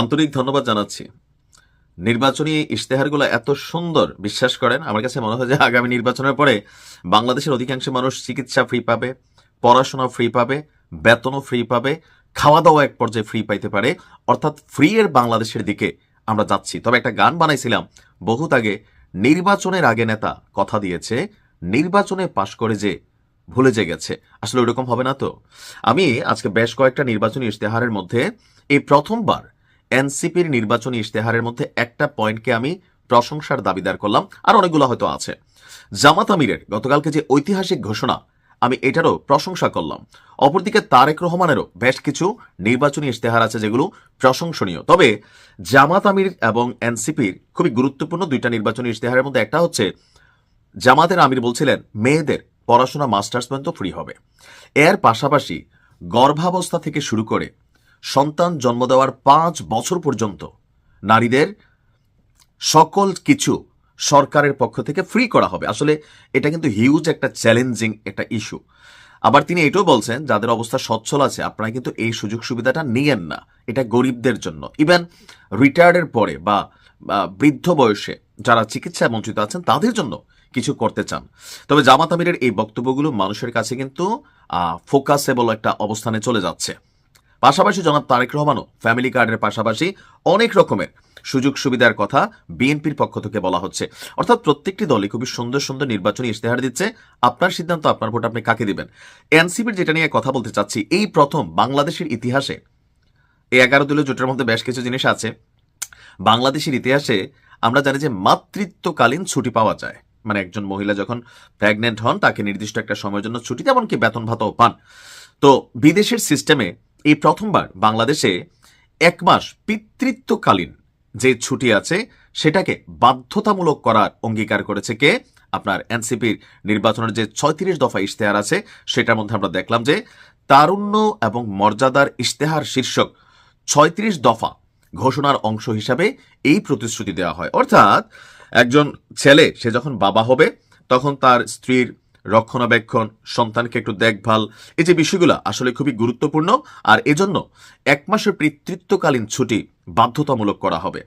আন্তরিক ধন্যবাদ জানাচ্ছি। নির্বাচনী ইশতেহারগুলো এত সুন্দর, বিশ্বাস করেন, আমার কাছে মনে হয় যে আগামী নির্বাচনের পরে বাংলাদেশের অধিকাংশ মানুষ চিকিৎসা ফ্রি পাবে, পড়াশোনা ফ্রি পাবে, বেতনও ফ্রি পাবে খাওয়া দাওয়া এক পর্যায়ে ফ্রি পাইতে পারে, অর্থাৎ ফ্রি এর বাংলাদেশের দিকে আমরা যাচ্ছি। তবে একটা গান বানাইছিলাম বহুত আগে, নির্বাচনের আগে নেতা কথা দিয়েছে, নির্বাচনে পাশ করে যে ভুলে যে গেছে। আসলে ওরকম হবে না তো? আমি আজকে বেশ কয়েকটা নির্বাচনী ইশতেহারের মধ্যে এই প্রথমবার এনসিপির নির্বাচনী ইশতেহারের মধ্যে একটা পয়েন্টকে আমি প্রশংসার দাবিদার করলাম, আর অনেকগুলো হয়তো আছে। জামাত আমিরের গতকালকে যে ঐতিহাসিক ঘোষণা, আমি এটারও প্রশংসা করলাম। অপরদিকে তারেক রহমানেরও বেশ কিছু নির্বাচনী ইশতেহার আছে যেগুলো প্রশংসনীয়। তবে জামাত আমির এবং এনসিপির খুবই গুরুত্বপূর্ণ দুইটা নির্বাচনী ইশতেহারের মধ্যে একটা হচ্ছে, জামাতের আমির বলছিলেন, মেয়েদের পড়াশোনা মাস্টার্স পর্যন্ত ফ্রি হবে। এর পাশাপাশি গর্ভাবস্থা থেকে শুরু করে সন্তান জন্ম দেওয়ার পাঁচ বছর পর্যন্ত নারীদের সকল কিছু সরকারের পক্ষ থেকে ফ্রি করা হবে। আসলে এটা কিন্তু হিউজ একটা চ্যালেঞ্জিং একটা ইস্যু আবার তিনি এটাও বলছেন, যাদের অবস্থা সচ্ছল আছে, আপনারা কিন্তু এই সুযোগ সুবিধাটা নিয়েন না। এটা গরিবদের জন্য। ইভেন রিটায়ার্ডের পরে বা বৃদ্ধ বয়সে যারা চিকিৎসা বঞ্চিত আছেন, তাদের জন্য কিছু করতে চান। তবে জামাত আমিরের এই বক্তব্যগুলো মানুষের কাছে কিন্তু ফোকাসেবল একটা অবস্থানে চলে যাচ্ছে। পাশাপাশি জনাব তারেক রহমানও ফ্যামিলি কার্ডের পাশাপাশি অনেক রকমের সুযোগ সুবিধার কথা বিএনপির পক্ষ থেকে বলা হচ্ছে। অর্থাৎ প্রত্যেকটি দলই খুবই সুন্দর সুন্দর নির্বাচনী ইশতেহার দিচ্ছে। আপনার সিদ্ধান্ত, আপনার ভোট আপনি কাকে দিবেন? এনসিপির যেটা নিয়ে কথা বলতে চাচ্ছি, এই প্রথম বাংলাদেশের ইতিহাসে এই এগারো দলীয় জোটের মধ্যে বেশ কিছু জিনিস আছে। বাংলাদেশের ইতিহাসে আমরা জানি যে মাতৃত্বকালীন ছুটি পাওয়া যায়। মানে একজন মহিলা যখন প্রেগনেন্ট হন, তাকে নির্দিষ্ট একটা সময়ের জন্য ছুটি এমনকি বেতন ভাতাও পান। তো বিদেশের সিস্টেমে এই প্রথমবার বাংলাদেশে এক মাস পিতৃত্বকালীন যে ছুটি আছে, সেটাকে বাধ্যতামূলক করার অঙ্গীকার করেছে কে? আপনার এনসিপির নির্বাচনের যে ছয়ত্রিশ দফা ইশতেহার আছে, সেটার মধ্যে আমরা দেখলাম যে তারুণ্য এবং মর্যাদার ইশতেহার শীর্ষক ছয়ত্রিশ দফা ঘোষণার অংশ হিসাবে এই প্রতিশ্রুতি দেওয়া হয়। অর্থাৎ একজন ছেলে, সে যখন বাবা হবে, তখন তার স্ত্রীর রক্ষণাবেক্ষণ, সন্তানকে একটু দেখভাল, এই যে বিষয়গুলো আসলে খুবই গুরুত্বপূর্ণ। আর এজন্য এক মাসের পিতৃত্বকালীন ছুটি বাধ্যতামূলক করা হবে।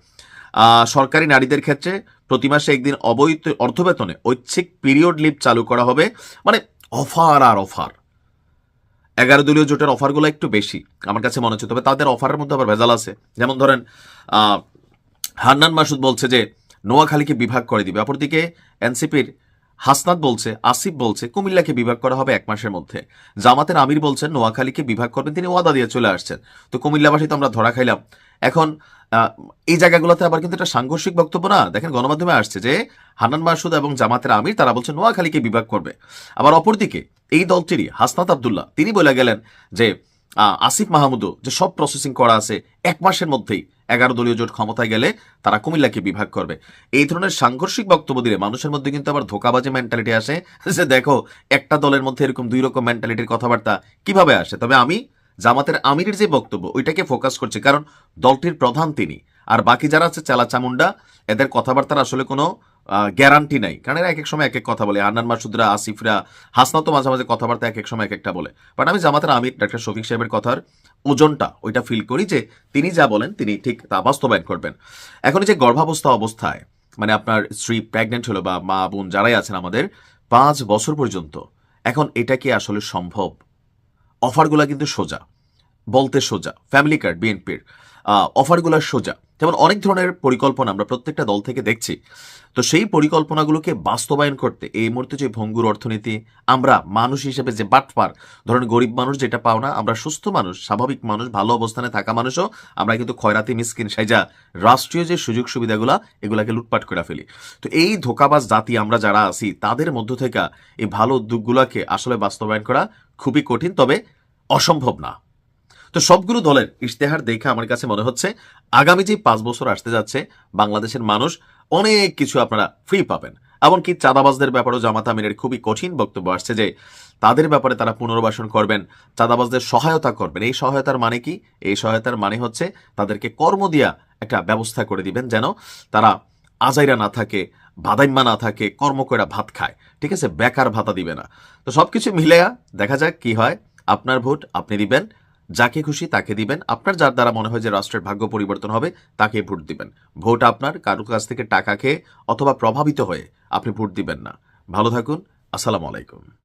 সরকারি নারীদের ক্ষেত্রে প্রতি মাসে একদিন অবৈধ অর্থবেতনে ঐচ্ছিক পিরিয়ড লিভ চালু করা হবে। মানে অফার আর অফার। এগারো দলীয় জোটের অফারগুলো একটু বেশি, আমার কাছে মনে হচ্ছে। তবে তাদের অফারের মধ্যে আবার ভেজাল আছে। যেমন ধরেন হান্নান মাসুদ বলছে যে, নোয়াখালীকে বিভাগ করে দিবে। অপরদিকে এনসিপির হাসনাত বলছে, আসিফ বলছে, কুমিল্লাকে বিভাগ করা হবে এক মাসের মধ্যে। জামাতের আমির বলছেন, নোয়াখালীকে বিভাগ করবেন, তিনি ওয়াদা দিয়ে চলে আসছেন। তো কুমিল্লাবাসী তো আমরা ধরা খাইলাম। এখন এই জায়গাগুলোতে আবার কিন্তু একটা সাংঘর্ষিক বক্তব্য না। দেখেন, গণমাধ্যমে আসছে যে হানান মাসুদ এবং জামাতের আমির, তারা বলছেন নোয়াখালীকে বিভাগ করবে। আবার অপরদিকে, এই দলটিরই, হাসনাত আবদুল্লাহ, তিনি বলে গেলেন যে আসিফ মাহমুদও যে সব প্রসেসিং করা আছে, এক মাসের মধ্যেই এগারো দলীয় জোট ক্ষমতায় গেলে তারা কুমিল্লাকে বিভাগ করবে। এই ধরনের সাংঘর্ষিক বক্তব্য দিলে মানুষের মধ্যে কিন্তু আবার ধোকাবাজি মেন্টালিটি আসে। যে দেখো, একটা দলের মধ্যে এরকম দুই রকম মেন্টালিটির কথাবার্তা কীভাবে আসে? তবে আমি, জামাতের আমিরের যে বক্তব্য, ওইটাকে ফোকাস করছি। কারণ দলটির প্রধান তিনি, আর বাকি যারা আছে চালা চামুন্ডা এদের কথাবার্তার আসলে কোনো গ্যারান্টি নাই। কারণ এরা এক এক সময় এক এক কথা বলে। আন্নান মাসুদরা, আসিফরা হাসনা তো মাঝে মাঝে কথাবার্তা এক এক সময় এক একটা বলে। বাট আমি জামাতের আমির, ডাক্তার শফিক সাহেবের কথার ওজনটা ওইটা ফিল করি যে তিনি যা বলেন তিনি ঠিক তা বাস্তবায়ন করবেন। এখন এই যে গর্ভাবস্থা অবস্থায় মানে আপনার স্ত্রী প্রেগনেন্ট হলো বা মা বোন যারাই আছেন আমাদের, পাঁচ বছর পর্যন্ত এখন এটা কি আসলে সম্ভব? অফারগুলো কিন্তু সোজা, বলতে সোজা ফ্যামিলি কার্ড বিএনপির অফারগুলো সোজা। যেমন অনেক ধরনের পরিকল্পনা আমরা প্রত্যেকটা দল থেকে দেখছি। তো সেই পরিকল্পনাগুলোকে বাস্তবায়ন করতে এই মুহূর্তে যে ভঙ্গুর অর্থনীতি, আমরা মানুষ হিসেবে যে বাটপার, ধরেন গরিব মানুষ যেটা পাও না, আমরা সুস্থ মানুষ, স্বাভাবিক মানুষ, ভালো অবস্থানে থাকা মানুষও, আমরা কিন্তু খয়রাতি মিসকিন, সাইজা রাষ্ট্রীয় যে সুযোগ সুবিধাগুলা, এগুলাকে লুটপাট করে ফেলি। তো এই ধোকাবাজ জাতি আমরা যারা আছি, তাদের মধ্য থেকে এই ভালো উদ্যোগগুলোকে আসলে বাস্তবায়ন করা খুবই কঠিন, তবে অসম্ভব না। তো সবগুলো দলের ইশতেহার দেখে আমার কাছে মনে হচ্ছে আগামী যে পাঁচ বছর আসতে যাচ্ছে, বাংলাদেশের মানুষ অনেক কিছু আপনারা ফ্রি পাবেন। এমনকি চাঁদাবাজদের ব্যাপারেও জামাত আমিরের খুবই কঠিন বক্তব্য আসছে যে তাদের ব্যাপারে তারা পুনর্বাসন করবেন, চাঁদাবাজদের সহায়তা করবেন। এই সহায়তার মানে কি? এই সহায়তার মানে হচ্ছে তাদেরকে কর্ম দিয়া একটা ব্যবস্থা করে দিবেন যেন তারা আজাইরা না থাকে, বাদাইম্মা না থাকে, কর্ম করে ভাত খায়। ঠিক আছে? বেকার ভাতা দিবে না। তো সবকিছু মিলেয়া দেখা যাক কি হয়। আপনার ভোট আপনি দিবেন। যাকে খুশি তাকে দিবেন। আপনার যার দ্বারা মনে হয় যে রাষ্ট্রের ভাগ্য পরিবর্তন হবে, তাকে ভোট দিবেন। ভোট আপনার কারোর কাছ থেকে টাকা খেয়ে অথবা প্রভাবিত হয়ে আপনি ভোট দিবেন না। ভালো থাকুন, আসসালামু আলাইকুম।